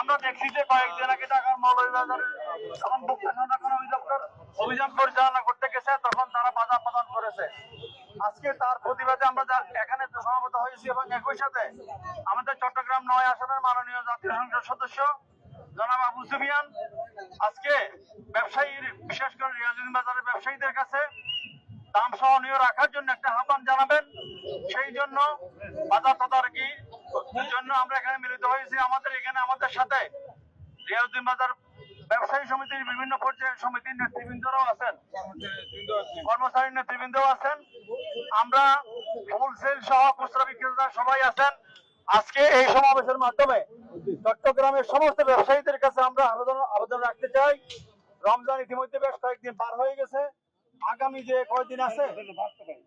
আমরা দেখছি যে কয়েকদিন আগে ঢাকার মৌলভীবাজারে যখন ভোক্তা অধিদপ্তর অভিযান পরিচালনা করতে গেছে, তখন তারা বাধা প্রদান করেছে। আজকে তার প্রতিবাদে আমরা এখানে সমাবেত হয়েছি এবং একই সাথে আমাদের চট্টগ্রাম নয় আসনের মাননীয় জাতীয় সংসদ সদস্য, জনাব আবু সুফিয়ান। আজকে ব্যবসায়ীর, বিশেষ করে রিয়াজুদ্দিন বাজারের ব্যবসায়ীদের কাছে দাম সহনীয় রাখার জন্য একটা আহ্বান জানাবেন। সেই জন্য বাজার তদারকি জন্য আমরা এখানে মিলিত হয়েছি। আমাদের এখানে আমাদের সাথে বাজার ব্যবসায়ী সমিতির বিভিন্ন পর্যায়ের সমিতির নেতৃবৃন্দরাও আছেন। কর্মচারী নেতৃবৃন্দও আছেন। আমরা হোলসেল সহ খুচরা বিক্রেতা সবাই আছেন। আজকে এই সমাবেশের মাধ্যমে চট্টগ্রামের সমস্ত ব্যবসায়ীদের কাছে আমরা আবেদন আবেদন রাখতে চাই। রমজান ইতিমধ্যে বেশ কয়েকদিন পার হয়ে গেছে। আগামী যে কয়েকদিন আছে,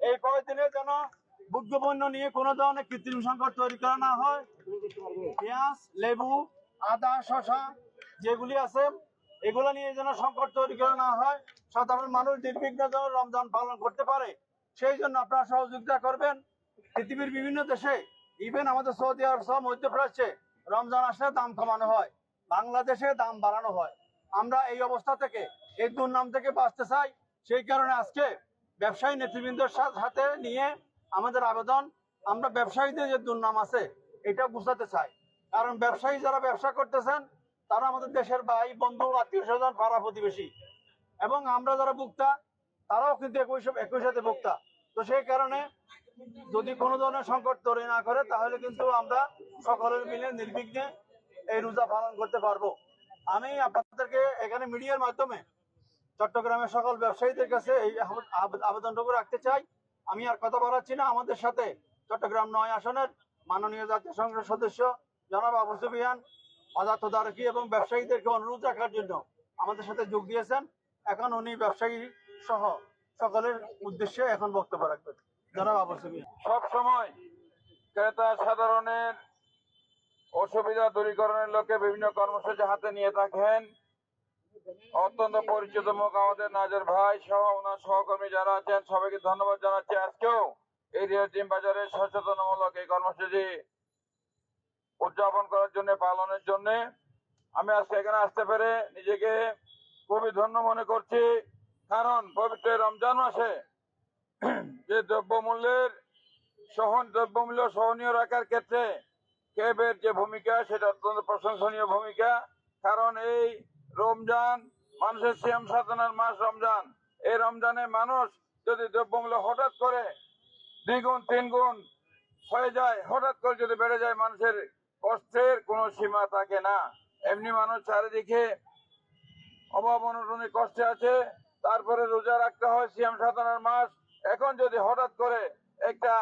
এই কয়েকদিনে যেন ভোগ্য পণ্য নিয়ে কোনো ধরনের কৃত্রিম সংকট তৈরি করা না হয়। পেঁয়াজ, লেবু, আদা শশা যেগুলি আছে, এগুলো নিয়ে যেন সংকট তৈরি করা না হয়। সাধারণ মানুষ নির্বিঘ্ন যেন রমজান পালন করতে পারে। সেই জন্য আপনারা সহযোগিতা করবেন। পৃথিবীর বিভিন্ন দেশে ইভেন আমাদের সৌদি আরব সহ মধ্যপ্রাচ্যে রমজান আসলে দাম কমানো হয়। বাংলাদেশে দাম বাড়ানো হয়। আমরা এই অবস্থা থেকে, এই দুর্নাম থেকে বাঁচতে চাই। সেই কারণে আজকে ব্যবসায়ী নেতৃবৃন্দের সাথে নিয়ে আমাদের আবেদন, আমরা ব্যবসায়ীদের যে দুর্নাম আছে, এটা বুঝাতে চাই। কারণ ব্যবসায়ী যারা ব্যবসা করতেছেন, তারা আমাদের দেশের ভাই, বন্ধু, আত্মীয় স্বজন, পাড়া প্রতিবেশী। এবং আমরা যারা ভোক্তা, তারাও কিন্তু একই একই সাথে ভোক্তা। তো সেই কারণে যদি কোনো ধরনের সংকট তৈরি না করে, তাহলে কিন্তু আমরা সকলের মিলে নির্বিঘ্নে এই রোজা পালন করতে পারব। আমি আপনাদেরকে এখানে মিডিয়ার মাধ্যমে চট্টগ্রামের সকল ব্যবসায়ীদের কাছে এই আবেদনটুকু রাখতে চাই। আমি আর কথা বলাচ্ছি না। আমাদের সাথে চট্টগ্রাম নয় আসনের মাননীয় জাতীয় সংসদ সদস্য জনাব আবু সুফিয়ান তদারকি এবং ব্যবসায়ীদেরকে অনুরোধ রাখার জন্য আমাদের সাথে যোগ দিয়েছেন। এখন উনি ব্যবসায়ী সহ সকলের উদ্দেশ্যে এখন বক্তব্য রাখবেন। জনাব আবু সুফিয়ান। সব সময় ক্রেতা সাধারণের অসুবিধা দূরীকরণের লক্ষ্যে বিভিন্ন কর্মসূচি হাতে নিয়ে থাকেন। অত্যন্ত পরিচিত মুখ আমাদের নাজের ভাই সহ ওনার সহকর্মী যারা আছেন, সবাইকে ধন্যবাদ জানাচ্ছি আজকেও। এই রিয়াজিম বাজারে সচেতনমূলক এই কর্মসূচি উদযাপন করার জন্য, পালনের জন্য। আমি আজকে এখানে আসতে পেরে নিজেকে খুবই ধন্য মনে করছি, কারণ পবিত্র রমজান মাসে যে দ্রব্যমূল্যের সহন, দ্রব্যমূল্য সহনীয় রাখার ক্ষেত্রে কেবের যে ভূমিকা, সেটা অত্যন্ত প্রশংসনীয় ভূমিকা। কারণ এই রমজান, মানুষের সিয়াম সাধনার মাস রমজান। এই রমজানে মানুষ যদি দ্রব্যমূল্য হঠাৎ করে দ্বিগুণ, তিনগুণ হয়ে যায়, হঠাৎ করে যদি বেড়ে যায়, মানুষের কষ্টের কোনো সীমা থাকে না। এমনি মানুষ চারিদিকে অভাব, অনটনে কষ্টে আছে, তারপরে রোজা রাখতে হয় সিয়াম সাধনার মাস। এখন যদি হঠাৎ করে একটা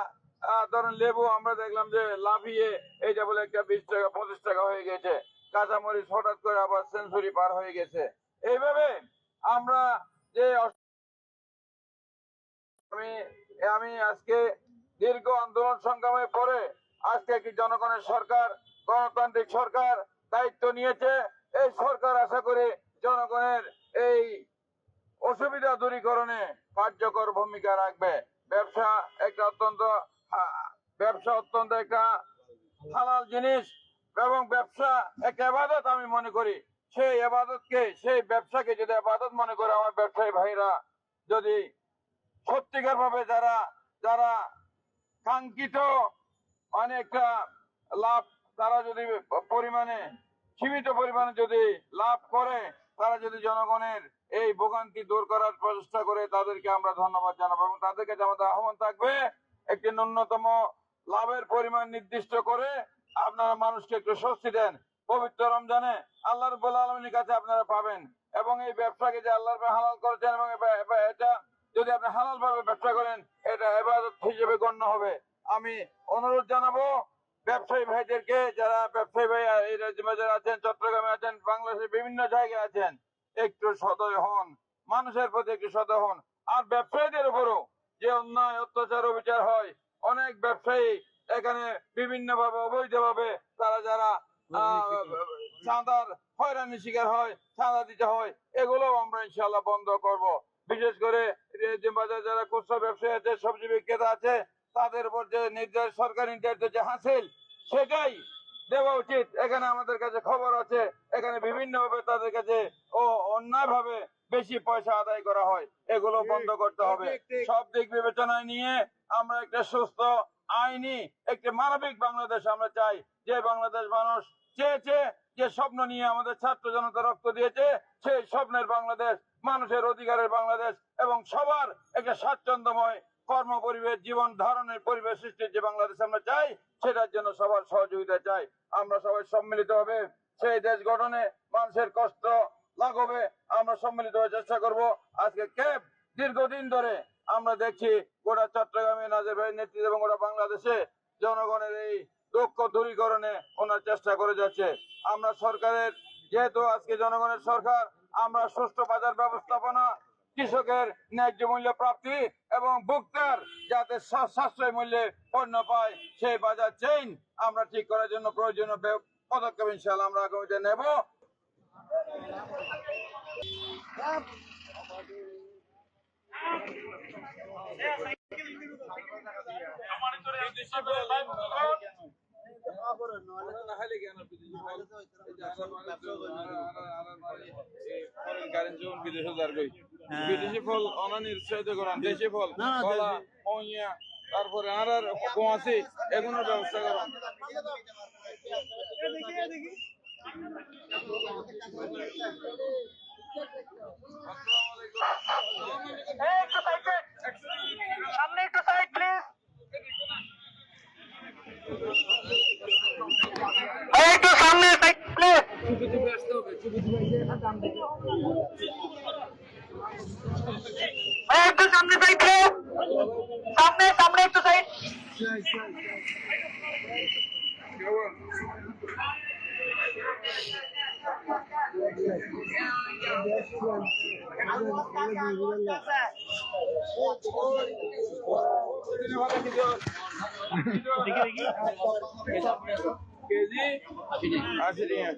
ধরেন লেবু, আমরা দেখলাম যে লাভিয়ে এইটা বলে একটা বিশ টাকা, পঁচিশ টাকা হয়ে গেছে। কাঁচামরিচ হঠাৎ করে আবার সেঞ্চুরি পার হয়ে গেছে। এইভাবে আমরা যে আমি আমি আজকে দীর্ঘ আন্দোলন সংগ্রামের পরে আজকে একটি জনগণের সরকার, গণতান্ত্রিক সরকার দায়িত্ব নিয়েছে। এই সরকার আশা করে জনগণের এই অসুবিধা দূরীকরণে কার্যকর ভূমিকা রাখবে। ব্যবসা একটা অত্যন্ত ব্যবসা অত্যন্ত একটা হালাল জিনিস। এবং ব্যবসা একটা এবাদত আমি মনে করি। সেই এবাদতকে, সেই ব্যবসাকে যদি এবাদত মনে করে আমার ব্যবসায়ী ভাইরা, যদি সত্যিকার ভাবে যারা যারা কাঙ্ক্ষিত অনেকটা লাভ, তারা যদি পরিমাণে, সীমিত পরিমাণে যদি লাভ করে, তারা যদি জনগণের এই ভোগান্তি দূর করার প্রচেষ্টা করে, তাদেরকে আমরা ধন্যবাদ জানাব এবং তাদের কাছে আমাদের আহ্বান থাকবে, একটি ন্যূনতম লাভের পরিমাণ নির্দিষ্ট করে আপনারা মানুষকে একটু স্বস্তি দেন। পবিত্র রমজানে আল্লাহ রব্বুল আলমীর কাছে আপনারা পাবেন। এবং এই ব্যবসাকে যে আল্লাহ হালাল করেছেন এবং এটা যদি আপনি হালাল ভাবে ব্যবসা করেন, এটা এবাদত হিসেবে গণ্য হবে। আমি অনুরোধ জানাব, ব্যবসায়ী ভাইদেরকে, যারা ব্যবসায়ী ভাই এই রাজ্য আছেন, চট্টগ্রামে আছেন, বাংলাদেশের বিভিন্ন জায়গায় আছেন, একটু সদয় হন। মানুষের প্রতি একটু সদয় হন। আর ব্যবসায়ীদের উপরও যে অন্যায়, অত্যাচার, অবিচার হয়, অনেক ব্যবসায়ী এখানে বিভিন্ন ভাবে অবৈধ ভাবে তারা যারা চাঁদার হয়রানির শিকার হয় চাঁদা দিতে হয় এগুলো আমরা ইনশাল্লাহ বন্ধ করব। বিশেষ করে বাজার যারা খুচরা ব্যবসায়ী আছে সবজি বিক্রেতা আছে তাদের উপর যে নির্দেশ সরকারি যে হাসিল সেটাই দেওয়া উচিত। এখানে আমাদের কাছে খবর আছে এখানে বিভিন্ন ভাবে তাদের কাছে ও অন্যায় ভাবে বেশি পয়সা আদায় করা হয়। এগুলো বন্ধ করতে হবে। সব দিক বিবেচনায় নিয়ে আমরা একটা সুস্থ আইনি একটি মানবিক বাংলাদেশ আমরা চাই, যে বাংলাদেশ মানুষ চেয়েছে যে স্বপ্ন নিয়ে আমাদের ছাত্র জনতা রক্ত দিয়েছে, সেই স্বপ্নের বাংলাদেশ, মানুষের অধিকারের বাংলাদেশ এবং সবার একটা স্বাচ্ছন্দ্যময় কর্ম পরিবেশ জীবন ধারণের পরিবেশ সৃষ্টির যে বাংলাদেশ আমরা চাই, সেটার জন্য সবার সহযোগিতা চাই। আমরা সবাই সম্মিলিত হবে, সেই দেশ গঠনে মানুষের কষ্ট লাঘবে, আমরা সম্মিলিত হয়ে চেষ্টা করব। আজকে ক্যাব দীর্ঘদিন ধরে আমরা দেখছি গোটা চট্টগ্রামে নাজের ভাই নেতৃত্বে এবং গোটা বাংলাদেশে জনগণের এই দক্ষ দূরীকরণে ওনার চেষ্টা করে যাচ্ছে। আমরা সরকারের, যেহেতু আজকে জনগণের সরকার, আমরা সুষ্ঠু বাজার ব্যবস্থাপনা, কৃষকের ন্যায্য মূল্য প্রাপ্তি এবং ভোক্তার যাতে সাশ্রয় মূল্যে পণ্য পায়, সেই বাজার চেইন আমরা ঠিক করার জন্য প্রয়োজনীয় পদক্ষেপ ইনশাল্লাহ আমরা আগামীতে নেব। বিদেশি ফল অনানির উৎসাহিত করান দেশি ফল কলা মইয়া তারপরে আর আর কোয়াশি এগুলোর ব্যবস্থা একটু সাইডে সামনে একটু সাইড প্লিজ একটু সামনে সাইড প্লিজ একটু সামনে সাইড প্লিজ সামনে সামনে একটু সাইড কেজি আশি টাকা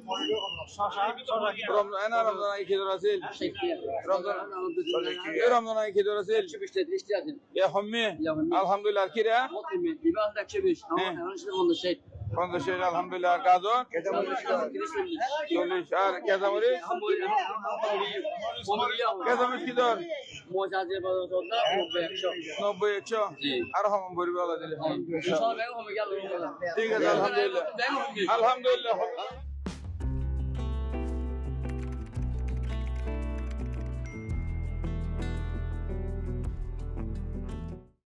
রমজান এনা রমজান আই খেজুর আছিল রমজান এ রমজান আই খেজুর আছিল এ হম্মি আলহামদুলিল্লাহ আর কিরা পঞ্চাশ আলহামদুলিল্লাহ গাজর চল্লিশ আর কেজামরি কেজামরিচ কি দর? নব্বই একশো? আর হম ভরিবে আল্লাহ দিলে। ঠিক আছে আলহামদুলিল্লাহ। আলহামদুলিল্লাহ